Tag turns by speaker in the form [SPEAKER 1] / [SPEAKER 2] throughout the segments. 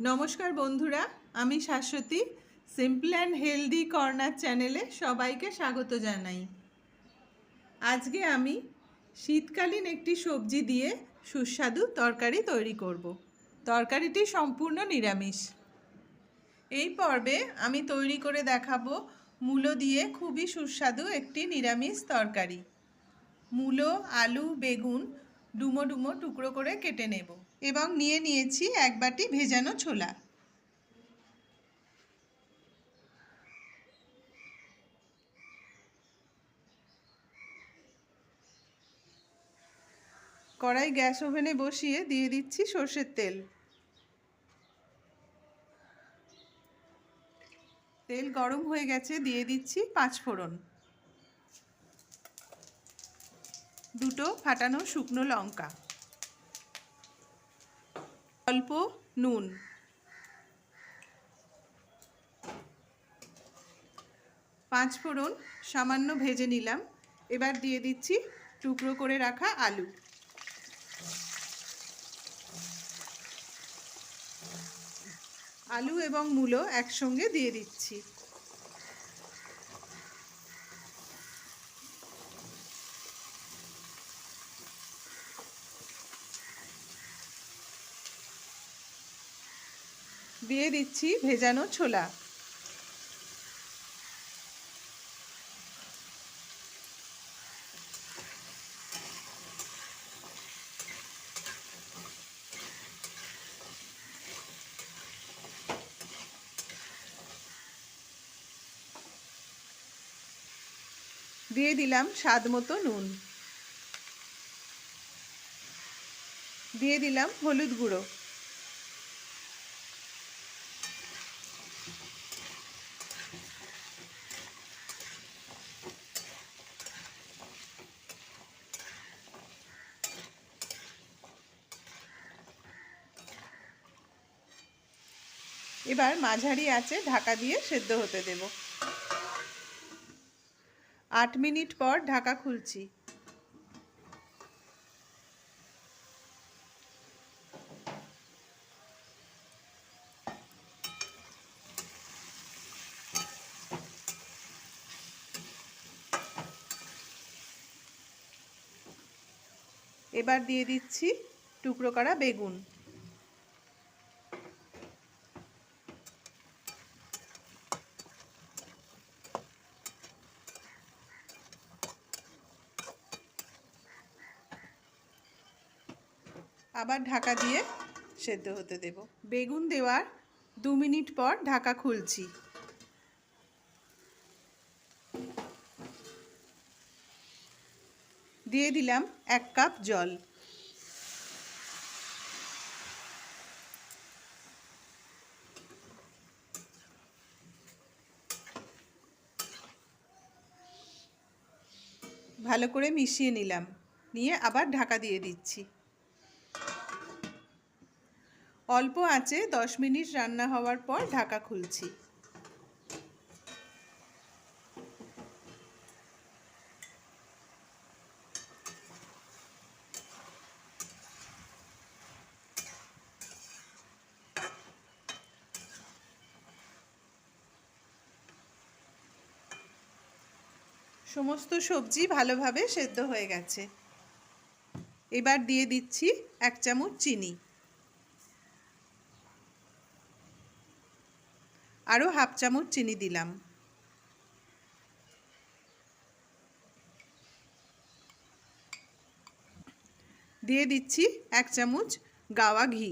[SPEAKER 1] নমস্কার বন্ধুরা, আমি Shashwati simple and healthy corner চ্যানেলে সবাইকে স্বাগত জানাই। আজকে আমি শীতকালীন একটি সবজি দিয়ে সুস্বাদু তরকারি তৈরি করব। তরকারিটি সম্পূর্ণ নিরামিষ। এই পর্বে আমি তৈরি করে দেখাবো মূলো দিয়ে খুবই সুস্বাদু একটি নিরামিষ তরকারি। মূলো, আলু, বেগুন, ডুমো ডুমো টুকরো করে কেটে নেব। এবং নিয়ে নিয়েছি এক বাটি ভেজানো ছোলা। কড়াই গ্যাস ওভেনে বসিয়ে দিয়ে দিচ্ছি সর্ষের তেল। তেল গরম হয়ে গেছে, দিয়ে দিচ্ছি পাঁচ ফোড়ন। দুটো ফাটানো শুকনো লঙ্কা। অল্প নুন। পাঁচ ফোড়ন সামান্য ভেজে নিলাম। এবার দিয়ে দিচ্ছি টুকরো করে রাখা আলু। আলু এবং মূলো একসঙ্গে দিয়ে দিচ্ছি। দিয়ে দিচ্ছি ভেজানো ছোলা। দিয়ে দিলাম স্বাদ মতো নুন। দিয়ে দিলাম হলুদ গুঁড়ো। এবার মাঝারি আছে ঢাকা দিয়ে সেদ্ধ হতে দেব। আট মিনিট পর ঢাকা খুলছি। এবার দিয়ে দিচ্ছি টুকরো করা বেগুন। আবার ঢাকা দিয়ে সেদ্ধ হতে দেব। বেগুন দেওয়ার দু মিনিট পর ঢাকা খুলছি। দিয়ে দিলাম এক কাপ জল। ভালো করে মিশিয়ে নিলাম। নিয়ে আবার ঢাকা দিয়ে দিচ্ছি। অল্প আঁচে দশ মিনিট রান্না হওয়ার পর ঢাকা খুলছি। সমস্ত সবজি ভালোভাবে সেদ্ধ হয়ে গেছে। এবার দিয়ে দিচ্ছি এক চামচ চিনি। আরও হাফ চামচ চিনি দিলাম। দিয়ে দিচ্ছি এক চামচ গাওয়া ঘি।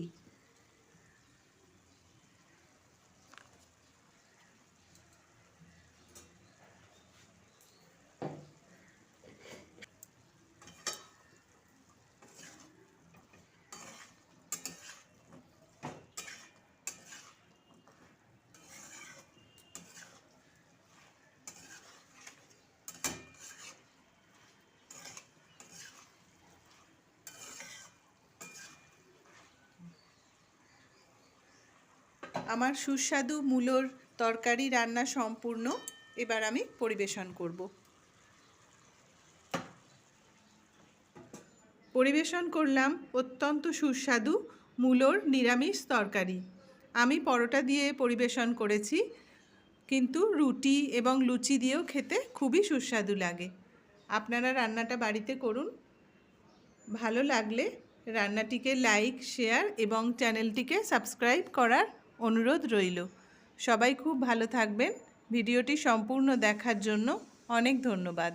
[SPEAKER 1] আমার সুস্বাদু মূলোর তরকারি রান্না সম্পূর্ণ এবার আমি পরিবেশন করব। পরিবেশন করলাম অত্যন্ত সুস্বাদু মূলোর নিরামিষ তরকারি। আমি পরোটা দিয়ে পরিবেশন করেছি, কিন্তু রুটি এবং লুচি দিয়েও খেতে খুবই সুস্বাদু লাগে। আপনারা রান্নাটা বাড়িতে করুন। ভালো লাগলে রান্নাটিকে লাইক, শেয়ার এবং চ্যানেলটিকে সাবস্ক্রাইব করার অনুরোধ রইল। সবাই খুব ভালো থাকবেন। ভিডিওটি সম্পূর্ণ দেখার জন্য অনেক ধন্যবাদ।